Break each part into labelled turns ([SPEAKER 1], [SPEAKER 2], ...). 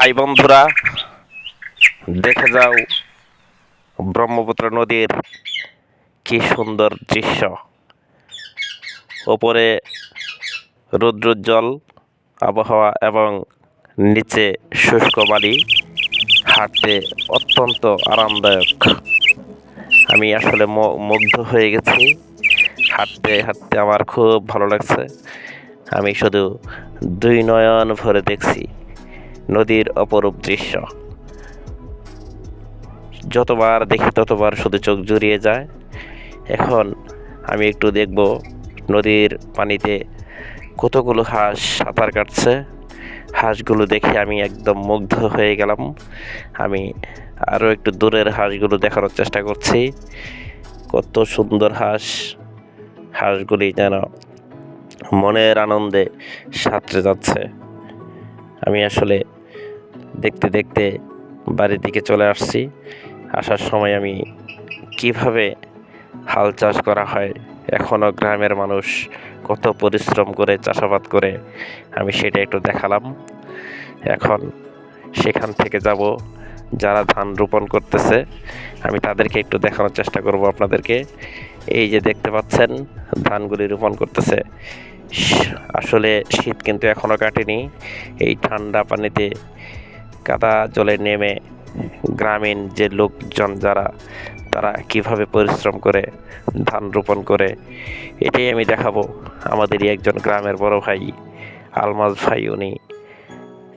[SPEAKER 1] ভাই বন্ধুরা, দেখে যাও ব্রহ্মপুত্র নদীর কি সুন্দর দৃশ্য। ওপরে রৌদ্রোজ্জ্বল আবহাওয়া এবং নিচে শুষ্ক বালি। হাঁটতে অত্যন্ত আরামদায়ক। আমি আসলে মুগ্ধ হয়ে গেছি। হাঁটতে হাঁটতে আমার খুব ভালো লাগছে। আমি শুধু দুই নয়ন ভরে দেখছি। নদীর অপরূপ দৃশ্য। যতবার দেখি ততবার শুধু চোখ জুড়িয়ে যায়। এখন আমি একটু দেখব নদীর পানিতে কতগুলো হাঁস সাঁতার কাটছে। হাঁসগুলো দেখে আমি একদম মুগ্ধ হয়ে গেলাম। আমি আরও একটু দূরের হাঁসগুলো দেখানোর চেষ্টা করছি। কত সুন্দর হাঁস। হাঁসগুলি যেন মনের আনন্দে সাঁতরে যাচ্ছে। আমি আসলে দেখতে দেখতে বাড়ির দিকে চলে আসছি। আসার সময় আমি কীভাবে হাল চাষ করা হয় এখনও গ্রামের মানুষ কত পরিশ্রম করে, চাষাবাদ করে, আমি সেটা একটু দেখালাম। এখন সেখান থেকে যাব, যারা ধান রোপণ করতেছে, আমি তাদেরকে একটু দেখানোর চেষ্টা করব আপনাদেরকে। এই যে দেখতে পাচ্ছেন, ধানগুলি রোপণ করতেছে। আসলে শীত কিন্তু এখনও কাটেনি। এই ঠান্ডা পানিতে কাদা জলে নেমে গ্রামীণ যে লোকজন যারা, তারা কীভাবে পরিশ্রম করে, ধান রোপণ করে, এটাই আমি দেখাবো আমাদেরই একজন গ্রামের বড় ভাই আলমাজ ভাই। উনি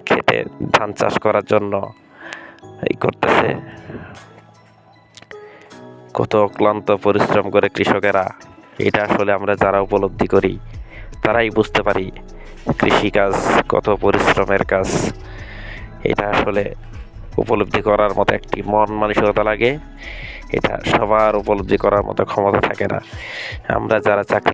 [SPEAKER 1] খেতে ধান চাষ করার জন্য এই করতেছে। কত ক্লান্ত পরিশ্রম করে কৃষকেরা, এটা আসলে আমরা যারা উপলব্ধি করি, তারাই বুঝতে পারি কৃষিকাজ কত পরিশ্রমের কাজ। এটা আসলে উপলব্ধি করার মতো একটি মন মানসিকতা লাগে। এটা সবার উপলব্ধি করার মতো ক্ষমতা থাকে না। আমরা যারা চাকরি